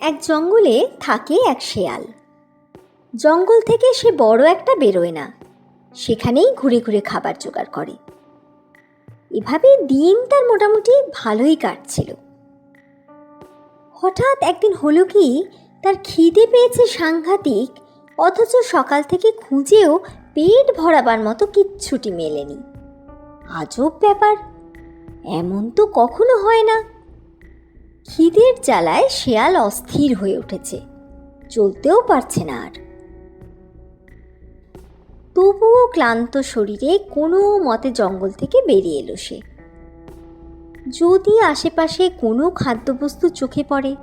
এক জঙ্গলে থাকে এক শেয়াল। জঙ্গল থেকে সে বড় একটা বেরোয় না। সেখানেই ঘুরে ঘুরে খাবার জোগাড় করে। এভাবে দিন তার মোটামুটি ভালোই কাটছিল। হঠাৎ একদিন হলো কি, তার খিদে পেয়েছে সাংঘাতিক, অথচ সকাল থেকে খুঁজেও পেট ভরাবার মতো কিচ্ছুটি মেলেনি। আজব ব্যাপার, এমন তো কখনো হয় না। খিদের জ্বালায় শেয়াল অস্থির হয়ে উঠেছে। চলতেও পারছে না আর। তবুও ক্লান্ত শরীরে কোনো মতে জঙ্গল থেকে বেরিয়ে এলো সে। যদি আশেপাশে কোনো খাদ্যবস্তু চোখে পড়ে।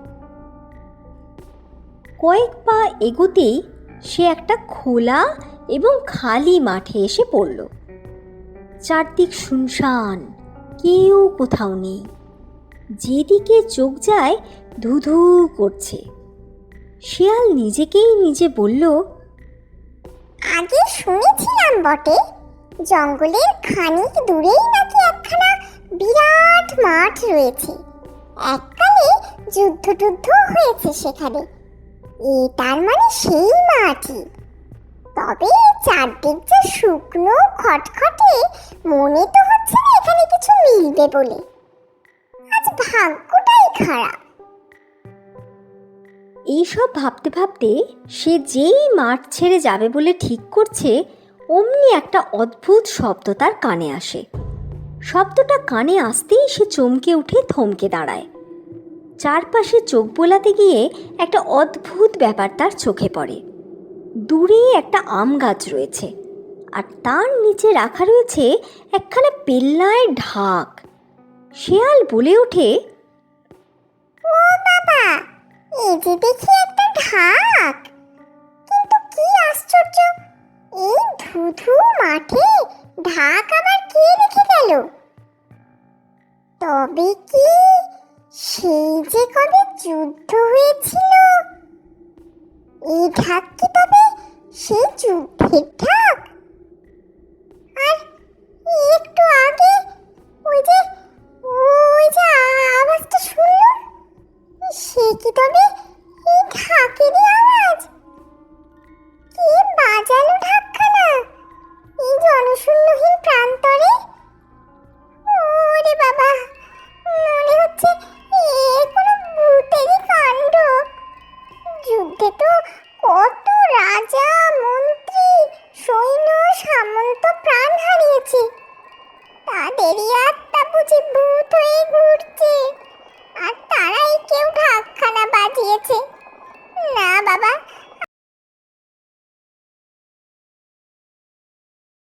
কয়েক পা এগোতেই সে একটা খোলা এবং খালি মাঠে এসে পড়ল। চারদিক শুনশান, কেউ কোথাও নেই। যেদিকে চোখ যায় ধুধু করছে। শিয়াল নিজেকেই নিজে বলল, আগে শুনেছিলাম বটে, জঙ্গলের খানিক দূরেই নাকি একখানা বিরাট মাঠ রয়েছে। এককালে যুদ্ধ টুদ্ধ হয়েছে সেখানে। এ তার মানে সেই মাঠই। তবে চারদিক যে শুকনো, খটখটে, মনে তো হচ্ছে না এখানে কিছু মিলবে বলে। ভাগ্যটাই খারাপ। এইসব ভাবতে ভাবতে সে যেই মাঠ ছেড়ে যাবে বলে ঠিক করছে, অমনি একটা অদ্ভুত শব্দ তার কানে আসে। শব্দটা কানে আসতেই সে চমকে উঠে থমকে দাঁড়ায়। চারপাশে চোখ বোলাতে গিয়ে একটা অদ্ভুত ব্যাপার তার চোখে পড়ে। দূরে একটা আম গাছ রয়েছে, আর তার নিচে রাখা রয়েছে একখানা পেল্লায় ঢাক। শেয়াল বলে ওঠে, ও বাবা এই যে দেখি একটা ঢাক। কিন্তু কি আশ্চর্য, এই ধুধু মাঠে ঢাক আবার কে রেখে গেল? তবে কি সেই যে কবে যুদ্ধ হয়েছিল? এই ঢাক কি তবে সেই যুদ্ধের ঢাক? দেবী আত্মা বুঝি ভূত হয়ে ঘুরছে। আর তারাই কেউ ঢাকখানা বাজিয়েছে।